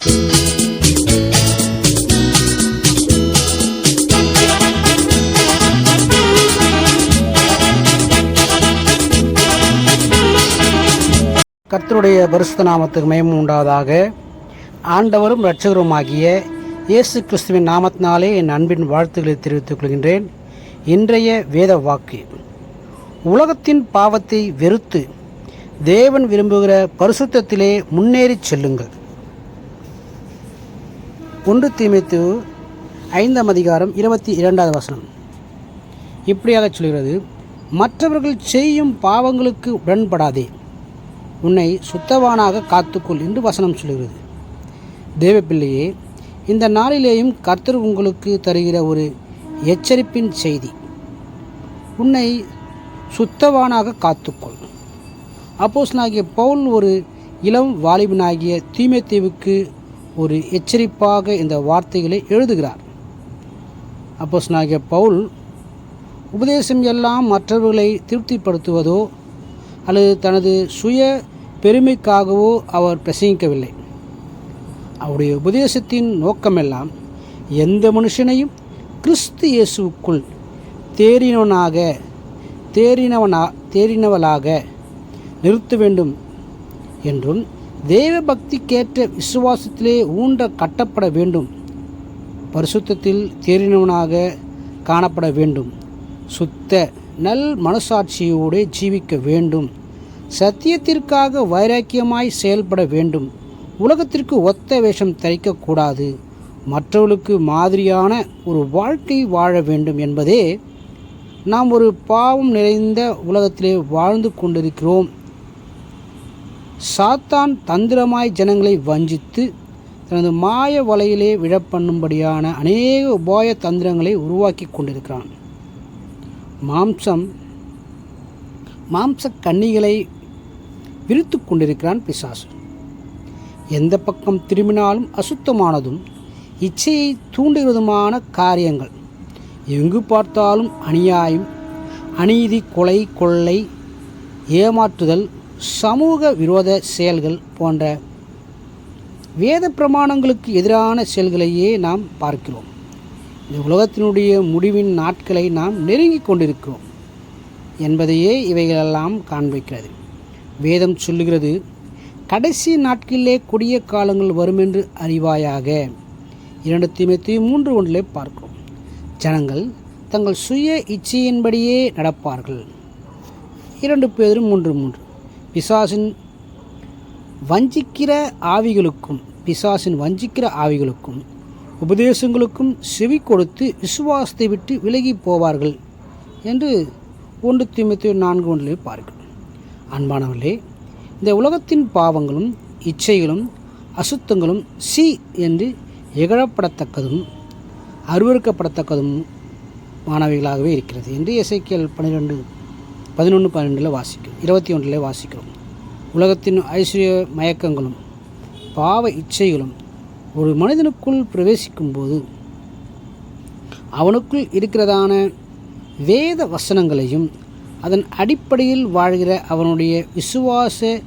கர்த்தருடைய பரிசுத்த நாமத்துக்கு மயம் உண்டாவதாக. ஆண்டவரும் இரட்சகருமாகிய இயேசு கிறிஸ்துவின் நாமத்தினாலே என் அன்பின் வாழ்த்துக்களை தெரிவித்துக் கொள்கின்றேன். இன்றைய வேத வாக்கு. உலகத்தின் பாவத்தை வெறுத்து தேவன் விரும்புகிற பரிசுத்தத்திலே முன்னேறிச் செல்லுங்கள். ஒன்று தீமைத்து ஐந்தாம் அதிகாரம் இருபத்தி இரண்டாவது வசனம். இப்படியாக சொல்கிறது மற்றவர்கள் செய்யும் பாவங்களுக்கு உடன்படாதே. உன்னை சுத்தவானாக காத்துக்கொள் என்று வசனம் சொல்கிறது. தேவப்பிள்ளையே இந்த நாளிலேயும் கர்த்தர் உங்களுக்கு தருகிற ஒரு எச்சரிப்பின் செய்தி. உன்னை சுத்தவானாக காத்துக்கொள். அப்போஸ் நாகிய பவுல் ஒரு இளம் வாலிபனாகிய தீமைத்தீவுக்கு ஒரு எச்சரிப்பாக இந்த வார்த்தைகளை எழுதுகிறார். அப்போஸ் நாகிய பவுல் உபதேசம் எல்லாம் மற்றவர்களை திருப்திப்படுத்துவதோ அல்லது தனது சுய பெருமைக்காகவோ அவர் பிரசங்கிக்கவில்லை. அவருடைய உபதேசத்தின் நோக்கமெல்லாம் எந்த மனுஷனையும் கிறிஸ்து இயேசுவுக்குள் தேறினவனாக தேறினவனா தேறினவளாக நிறுத்த வேண்டும் என்றும் தேவ பக்திக்கேற்ற விசுவாசத்திலே ஊன்ற கட்டப்பட வேண்டும். பரிசுத்தத்தில் தேறினவனாக காணப்பட வேண்டும். சுத்த நல் மனசாட்சியோடு ஜீவிக்க வேண்டும். சத்தியத்திற்காக வைராக்கியமாய் செயல்பட வேண்டும். உலகத்திற்கு ஒத்த வேஷம் தரிக்கக்கூடாது. மற்றவர்களுக்கு மாதிரியான ஒரு வாழ்க்கை வாழ வேண்டும் என்பதே நாம் ஒரு பாவம் நிறைந்த உலகத்திலே வாழ்ந்து கொண்டிருக்கிறோம். சாத்தான் தந்திரமாய் ஜனங்களை வஞ்சித்து தனது மாய வலையிலே விழப்பண்ணும்படியான அநேக உபாய தந்திரங்களை உருவாக்கி கொண்டிருக்கிறான். மாம்சம் மாம்ச கன்னிகளை விரித்து கொண்டிருக்கிறான் பிசாசு. எந்த பக்கம் திரும்பினாலும் அசுத்தமானதும் இச்சையை தூண்டுகிறதுமான காரியங்கள். எங்கு பார்த்தாலும் அநியாயம் அநீதி கொலை கொள்ளை ஏமாற்றுதல் சமூக விரோத செயல்கள் போன்ற வேத பிரமாணங்களுக்கு எதிரான செயல்களையே நாம் பார்க்கிறோம். இந்த உலகத்தினுடைய முடிவின் நாட்களை நாம் நெருங்கி கொண்டிருக்கிறோம் என்பதையே இவைகளெல்லாம் காண்பிக்கிறது. வேதம் சொல்லுகிறது கடைசி நாட்களிலே கொடிய காலங்கள் வரும் என்று அறிவாயாக. இரண்டு தீமைத்தி மூன்று ஒன்றிலே பார்க்கிறோம் ஜனங்கள் தங்கள் சுய இச்சையின்படியே நடப்பார்கள். இரண்டு பேரும் மூன்று மூன்று. பிசாசின் வஞ்சிக்கிற ஆவிகளுக்கும் பிசாசின் வஞ்சிக்கிற ஆவிகளுக்கும் உபதேசங்களுக்கும் செவி கொடுத்து விசுவாசத்தை விட்டு விலகி போவார்கள் என்று ஒன்று திமுத்தி நான்கு ஒன்றிலே பார்க்கிறோம் அன்பானவர்களே இந்த உலகத்தின் பாவங்களும் இச்சைகளும் அசுத்தங்களும் சி என்று இகழப்படத்தக்கதும் அருவறுக்கப்படத்தக்கதும் மாணவிகளாகவே இருக்கிறது என்று இசைக்கியல் பன்னிரெண்டு பதினொன்று பன்னெண்டில் வாசிக்கும். இருபத்தி ஒன்றில் வாசிக்கிறோம். உலகத்தின் ஐஸ்வர்ய மயக்கங்களும் பாவ இச்சைகளும் ஒரு மனிதனுக்குள் பிரவேசிக்கும்போது அவனுக்குள் இருக்கிறதான வேத வசனங்களையும் அதன் அடிப்படையில் வாழ்கிற அவனுடைய விசுவாச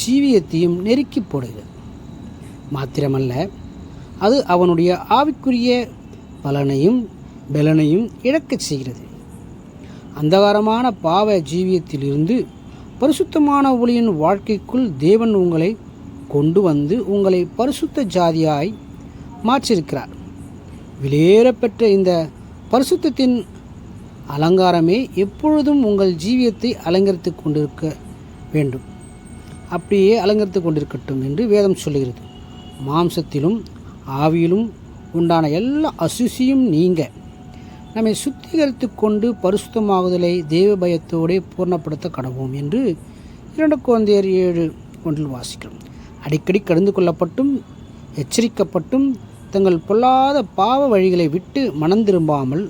ஜீவியத்தையும் நெருக்கி போடுகிறது. மாத்திரமல்ல அது அவனுடைய ஆவிக்குரிய பலனையும் பலனையும் இழக்கச் செய்கிறது. அந்தகாரமான பாவ ஜீவியத்திலிருந்து பரிசுத்தமான ஒளியின் வாழ்க்கைக்குள் தேவன் உங்களை கொண்டு வந்து உங்களை பரிசுத்த ஜாதியாய் மாற்றிருக்கிறார் வெளியேறப்பெற்ற இந்த பரிசுத்தத்தின் அலங்காரமே எப்பொழுதும் உங்கள் ஜீவியத்தை அலங்கரித்து கொண்டிருக்க வேண்டும். அப்படியே அலங்கரித்து கொண்டிருக்கட்டும் என்று வேதம் சொல்லுகிறது. மாம்சத்திலும் ஆவியிலும் உண்டான எல்லா அசுசியும் நீங்கள் நம்மை சுத்திகரித்து கொண்டு பரிசுத்தமாகுதலை தெய்வ பயத்தோடே பூர்ணப்படுத்த கடவோம் என்று இரண்டு குழந்தையர் ஏழு ஒன்றில் வாசிக்கிறோம். அடிக்கடி கடந்து கொள்ளப்பட்டும் எச்சரிக்கப்பட்டும் தங்கள் பொல்லாத பாவ வழிகளை விட்டு மனம் திரும்பாமல்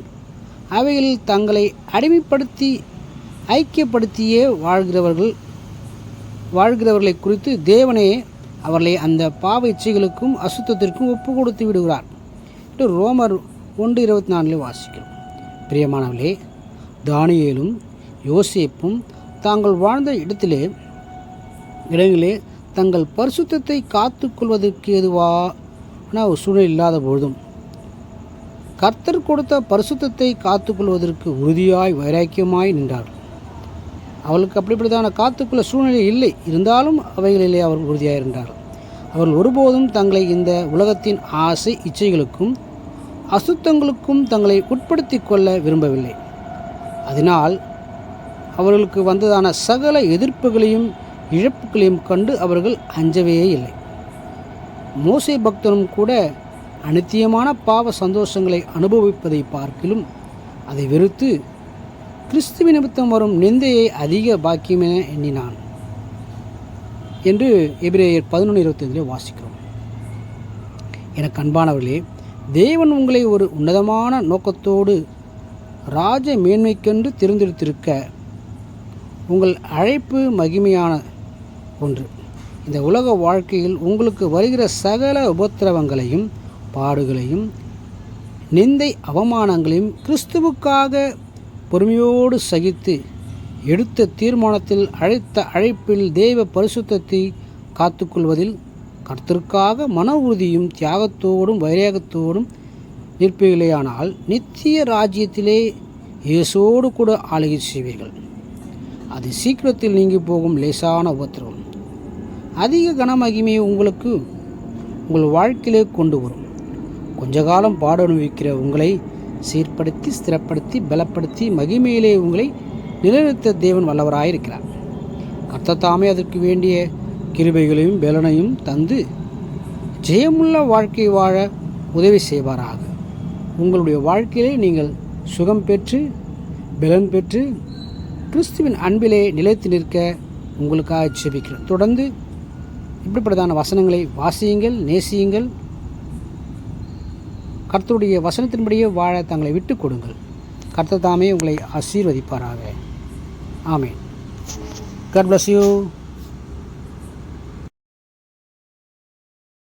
அவைகளில் தங்களை அடிமைப்படுத்தி ஐக்கியப்படுத்தியே வாழ்கிறவர்கள் வாழ்கிறவர்களை குறித்து தேவனே அவர்களை அந்த பாவ இச்சைகளுக்கும் அசுத்தத்திற்கும் ஒப்பு கொடுத்து விடுகிறார். என்று ரோமர் ஒன்று இருபத்தி நாலில் வாசிக்கிறோம். பிரியமானவர்களே தானியலும் யோசேப்பும் தாங்கள் வாழ்ந்த இடத்திலே இடங்களே தங்கள் பரிசுத்தத்தை காத்துக்கொள்வதற்கு எதுவான ஒரு சூழ்நிலை இல்லாத பொழுதும் கர்த்தர் கொடுத்த பரிசுத்தத்தை காத்துக்கொள்வதற்கு உறுதியாய் வைராக்கியமாய் நின்றார்கள். அவளுக்கு அப்படிப்பட்டதான காத்துக்குள்ள சூழ்நிலை இல்லை. இருந்தாலும் அவைகளிலே அவர் உறுதியாக இருந்தார்கள் அவர்கள் ஒருபோதும் தங்களை இந்த உலகத்தின் ஆசை இச்சைகளுக்கும் அசுத்தங்களுக்கும் தங்களை உட்படுத்தி கொள்ள விரும்பவில்லை. அதனால் அவர்களுக்கு வந்ததான சகல எதிர்ப்புகளையும் இழப்புகளையும் கண்டு அவர்கள் அஞ்சவே இல்லை. மோசை பக்தனும் கூட அனித்தியமான பாவ சந்தோஷங்களை அனுபவிப்பதை பார்க்கிலும் அதை வெறுத்து கிறிஸ்துவ நிமித்தம் வரும் நிந்தையை அதிக பாக்கியமென எண்ணினான் என்று எபிரேயர் பதினொன்று இருபத்தைந்திலே வாசிக்கிறோம். எனக்கு அன்பானவர்களே தேவன் உங்களை ஒரு உன்னதமான நோக்கத்தோடு ராஜ மேன்மைக்கென்று தேர்ந்தெடுத்திருக்க உங்கள் அழைப்பு மகிமையான ஒன்று. இந்த உலக வாழ்க்கையில் உங்களுக்கு வருகிற சகல உபத்திரவங்களையும் பாடுகளையும் நிந்தை அவமானங்களையும் கிறிஸ்துவுக்காக பொறுமையோடு சகித்து எடுத்த தீர்மானத்தில் அழைத்த அழைப்பில் தெய்வ பரிசுத்தத்தை காத்துக்கொள்வதில் கர்த்தருக்காக மன உறுதியும் தியாகத்தோடும் வைராகத்தோடும் நிற்பீர்களேயானால் நித்திய ராஜ்யத்திலே இயேசோடு கூட ஆளுகை செய்வீர்கள். அது சீக்கிரத்தில் நீங்கி போகும் லேசான உபத்திரவம். அதிக கனமகிமையை உங்களுக்கு உங்கள் வாழ்க்கையிலே கொண்டு வரும். கொஞ்ச காலம் பாட அனுபவிக்கிற உங்களை சீர்படுத்தி ஸ்திரப்படுத்தி பலப்படுத்தி மகிமையிலே உங்களை நிலைநிறுத்த தேவன் வல்லவராயிருக்கிறார். கர்த்த தாமே அதற்கு வேண்டிய கிருபைகளையும் பலனையும் தந்து ஜெயமுள்ள வாழ்க்கை வாழ உதவி செய்வாராக. உங்களுடைய வாழ்க்கையிலே நீங்கள் சுகம் பெற்று பலன் பெற்று கிறிஸ்துவின் அன்பிலே நிலைத்து நிற்க உங்களுக்காக ஜெபிக்கிறேன் தொடர்ந்து இப்படிப்பட்டதான வசனங்களை வாசியுங்கள் நேசியுங்கள். கர்த்தருடைய வசனத்தின்படியே வாழ தங்களை விட்டு கொடுங்கள். கர்த்தர் தாமே உங்களை ஆசீர்வதிப்பாராக. ஆமென். Cut bless you